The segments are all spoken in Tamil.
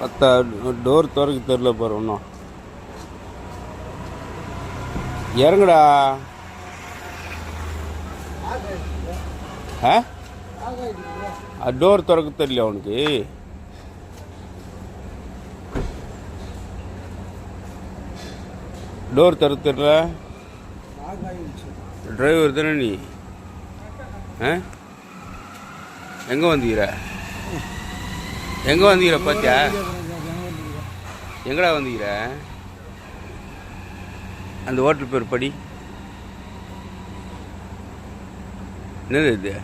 பத்தா டோர் திறக்க தெரில பாரு ஒன்றும் இறங்குடா. ஆ? டோர் திறக்க தெரியல அவனுக்கு. டோர் திறக்க தெரியல. டிரைவர் தானே நீ? ஆ? எங்கே வந்தீர எங்கே வந்தீர பாத்தியா? எங்கடா வந்தீர அந்த ஹோட்டல் பேர் படி. என்னது இது?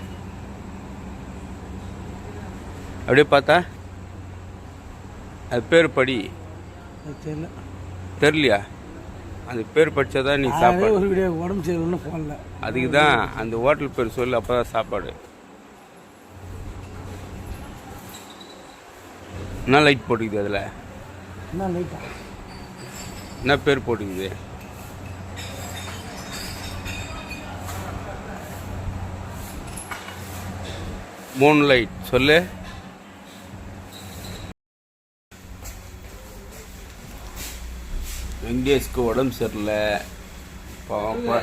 அப்படியே பார்த்தா? அது பேர் படி. தெரியல. தெரியலையா? அந்த பேர் படிச்சாதான் நீ சாப்பாடு. உடம்பு சரியில்லைன்னு போடல அதுக்கு தான் அந்த ஹோட்டல் பேர் சொல்லு அப்போ தான் சாப்பாடு. என்ன லைட் போட்டுக்குது அதில்? என்ன லைட்டா என்ன பேர் போட்டுக்குது? மூணு லைட் சொல்லு. வெங்கடேஷ்க்கு உடம்பு சரியில்லை. பாவம் குழ-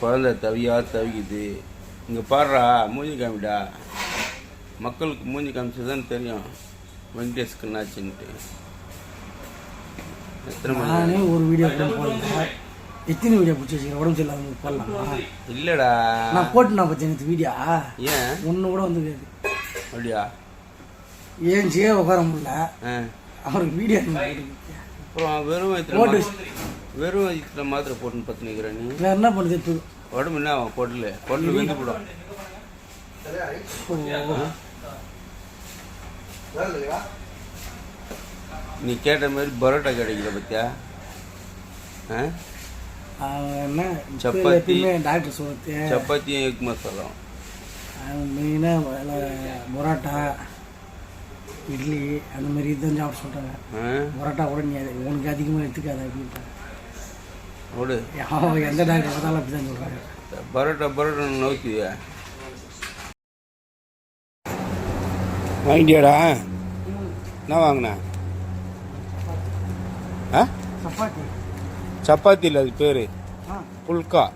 குழந்தை தவியா தவிக்குது. இங்கே பாடுறா மூஞ்சி காமிடா. மக்களுக்கு மூஞ்சி காமிச்சதுதான் தெரியும். வெங்கடேஷ்க்கு என்னாச்சுன்ட்டு எத்தனை மணி நானே ஒரு வீடியோ கூட போடல எத்தனை வீடியோ பிடிச்சி வச்சுக்கிறேன் உடம்பு சரியில்லாத போடலாமா. இல்லைடா. நான் போட்டு நான் பற்றி எனக்கு வீடியோ ஏன்? ஒன்று கூட வந்து அப்படியா? ஏஞ்சியே உட்கார முடியல? ஆ. அவருக்கு வீடியோ அப்புறம் வெறும் வயிற்றுல போட்டு வெறும் வயிற்றுல மாத்திரை போட்டுன்னு பத்து நிற்கிற நீ. வேற என்ன பண்ணுது இப்போ உடம்பு என்ன ஆகும்? பொடல் பொடல் வெந்து போடும். நீ கேட்ட மாதிரி பரோட்டா கிடைக்கல பத்தியா? என்ன? சப்பாத்தி. டாக்டர் சொல்லுறது சப்பாத்தியும் எக் மசாலாம் மெயினாக பரோட்டா இட்லி அந்த மாதிரி இதுதான் சாப்பிட சொல்கிறாங்க பரோட்டா கூட நீ உனக்கு அதிகமாக எடுத்துக்காத அப்படின்ட்டாங்க எந்த டாக்டர் பார்த்தாலும் அப்படி தான் சொல்கிறாங்க பரோட்டா பரோட்டா நோக்கியா? வாங்கிட்டியாடா? என்ன வாங்கின? ஆ? சப்பாத்தி. சப்பாத்தி இல்லை அது பேர். புல்கா.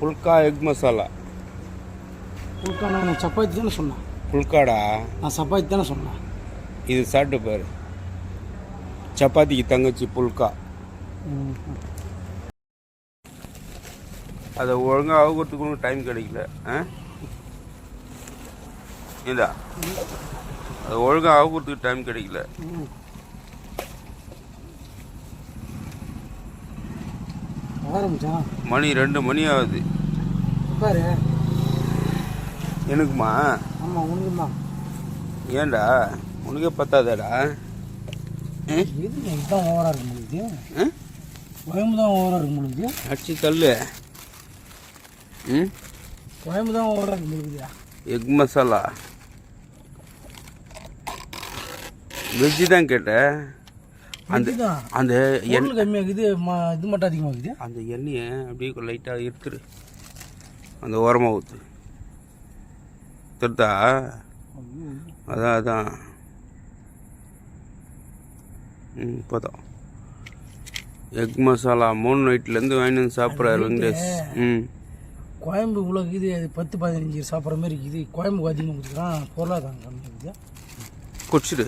புல்கா எக் மசாலா. உட்கா நான் சப்பாத்தி தானே சொன்னேன். புல்காடா? நான் சப்பாத்தி தானே சொன்னேன். இது சாப்பிட்டு பாரு. சப்பாத்திக்கு தங்கச்சி புல்கா. அதை ஒழுங்காக ஆகுறதுக்கு டைம் கிடைக்கல. ஆ? இதா அது ஒழுங்காக ஆகுறதுக்கு டைம் கிடைக்கல. மணி ரெண்டு மணி ஆகுது. எனக்குமா? ஆமாம் உனக்கு பத்தாதாடா. இதுதான் ஓவராக இருக்கு முடியுது ம்? கோயம்பு தான் ஓவராக இருக்கு முடியுது அடிச்சு தள்ளு. ம்? கோயம்பு தான் ஓவராக இருக்கு முடியுது எக் மசாலா. வெஜ்ஜு தான் கேட்டேன். அந்த அந்த எண் பொருள் கம்மியாகுது இது மட்டும் அதிகமாகுது. அந்த எண்ணெயை அப்படியே லைட்டாக எடுத்துரு. அந்த ஓரமாக ஊற்று தெரிதா? அதான் அதான். ம் இப்போதான் எக் மசாலா மூணு நைட்லேருந்து வாங்கிட்டு வந்து சாப்பிட்றாரு வெங்கடேஷ். ம். கோயம்பு இவ்வளோ இருக்குது அது பத்து பதினஞ்சு சாப்பிட்ற மாதிரி இருக்குது. கோயம்புக்கு அதிகமாக கொடுத்துக்கிறான் பொருளாதாரம் கம்மி இருக்குது குடிச்சிடு.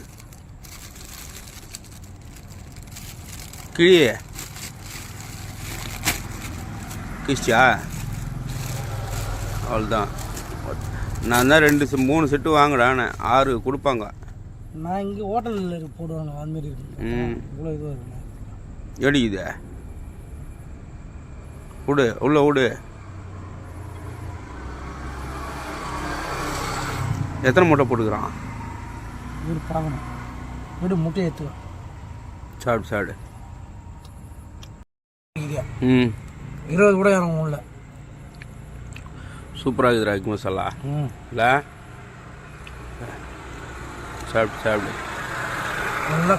கிழியே கிழிச்சியா? அவ்வளோதான் நான் தான் ரெண்டு மூணு செட்டு வாங்குடானே ஆறு கொடுப்பாங்க. நான் இங்கே ஹோட்டலில் போடுவாங்க இருக்கு. ம். இவ்வளோ இதுவாக இருக்குண்ணா எடிக்குது விடு உள்ள விடு. எத்தனை மூட்டை போட்டுக்கிறான்? வீடு பார்க்கணும் வீடு முட்டையை ஏற்றுவேன் சாப்பிடு சாப்பிடு ம். இருபது கூட இறங்கும் உள்ள சூப்பராக இருக்குதுடா எக் மசாலா. ம். இல்லை? சாப்பிடு சாப்பிடு. நல்லா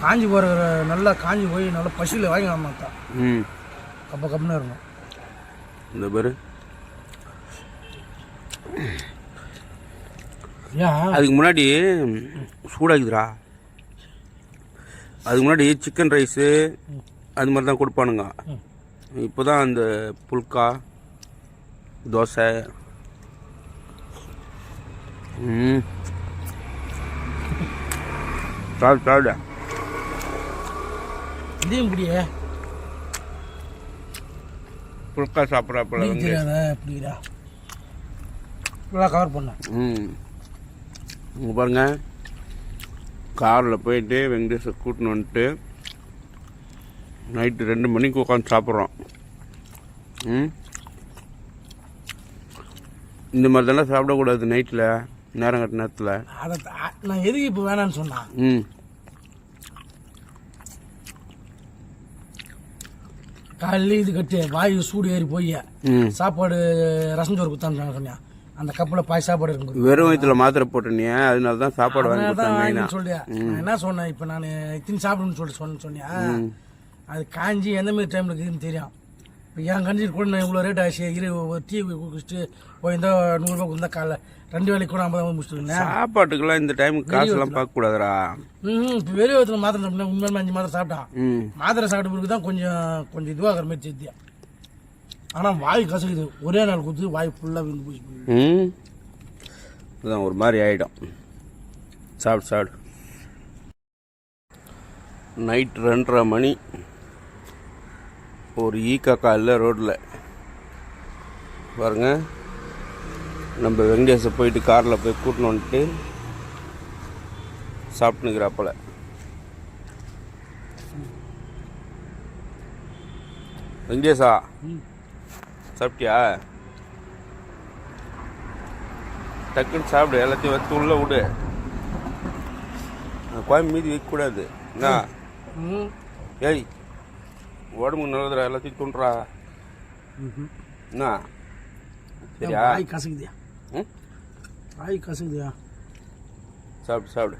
காஞ்சி போகிற நல்லா காஞ்சி போய் நல்லா பசியில் வாங்கி மாட்டா ம். கப்ப கப்புன்னு இருக்கும் இந்த பேர். அதுக்கு முன்னாடி சூடாக்குதுடா அதுக்கு முன்னாடி சிக்கன் ரைஸு அது மாதிரி தான் கொடுப்பானுங்க. இப்போ தான் அந்த புல்கா தோசை. ம். சாப்பிடு சாப்பிடு. இதையும் குடியே புல்கா சாப்பிட்றாப்புல அப்படிடா ஃபுல்லாக கவர் பண்ணேன் ம். இங்கே பாருங்க. காரில் போயிட்டு வெங்கடேஷை கூட்டின்னு வந்துட்டு நைட்டு ரெண்டு மணிக்கு உட்காந்து சாப்பிட்றோம். ம்? இந்த மாதிரி தானே சாப்பிடக்கூடாது நைட்டில் நேரம் கட்ட நேரத்தில். அதை நான் எதுக்கு இப்போ வேணான்னு சொன்னேன் ம். காலையில இது கட்டு வாயு சூடு ஏறி போய் சாப்பாடு ரசம் சோறு குத்தான்னு சொன்னேன் அந்த கப்பில் பாய் சாப்பாடு இருக்கும் வெறும் வயிற்றுல மாத்திரை போட்டுனியே அதனால தான் சாப்பாடு வாங்கி சொல்லியா என்ன சொன்னேன் இப்போ நான் இத்தனை சாப்பிடணும்னு சொல்லிட்டு சொன்ன சொன்னியா? அது காஞ்சி எந்த மாதிரி டைமில் இருக்குதுன்னு தெரியும். இப்போ என் கஞ்சி கூட நான் இவ்வளோ ரேட் ஆச்சு. இரு ஒரு டீ குடிச்சிட்டு போயிருந்தா நூறுரூபா கொடுத்தா காலைல ரெண்டு வேலைக்கு கூட ஐம்பது முடிச்சுட்டு சாப்பாட்டுக்கெல்லாம் இந்த டைமுக்கு காசுலாம் பார்க்கக்கூடாதுடா. ம் இப்போ வெளியே ஒருத்தர் மாத்திரை சாப்பிட்டேன் உண்மையிலுமே அஞ்சு மாத்திரை சாப்பிட்டான் மாத்திரை சாப்பிட்ட பிறகு தான் கொஞ்சம் கொஞ்சம் இதுவாகிற மாதிரி தெரியுது. ஆனால் வாய் கசக்குது. ஒரே நாள் கொடுத்து வாய் ஃபுல்லாக விந்து பூசி போயிடுது. ம். அதான் ஒரு மாதிரி ஆகிடும் சாப்பிடு சாப்பிடு. நைட் ரெண்டரை மணி. ஒரு ஈ காக்கா இல்லை ரோட்டில். பாருங்க. நம்ம வெங்கடேஷை போயிட்டு காரில் போய் கூட்டின்னு வந்துட்டு சாப்பிட்டுனுக்கிறாப்பல. வெங்கடேஷா. சாப்பிட்டியா? டக்குன்னு சாப்பிடு எல்லாத்தையும் வச்சு உள்ள விடு. குழம்பு மீதி வைக்கக்கூடாது. என்ன? ஏய் உடம்புக்கு நல்லதுடா எல்லாத்தையும் துண்டுறா. என்ன? சரியா? வாய் கசக்குதியா? வாய் கசக்குதியா? சாப்பிடு சாப்பிடு.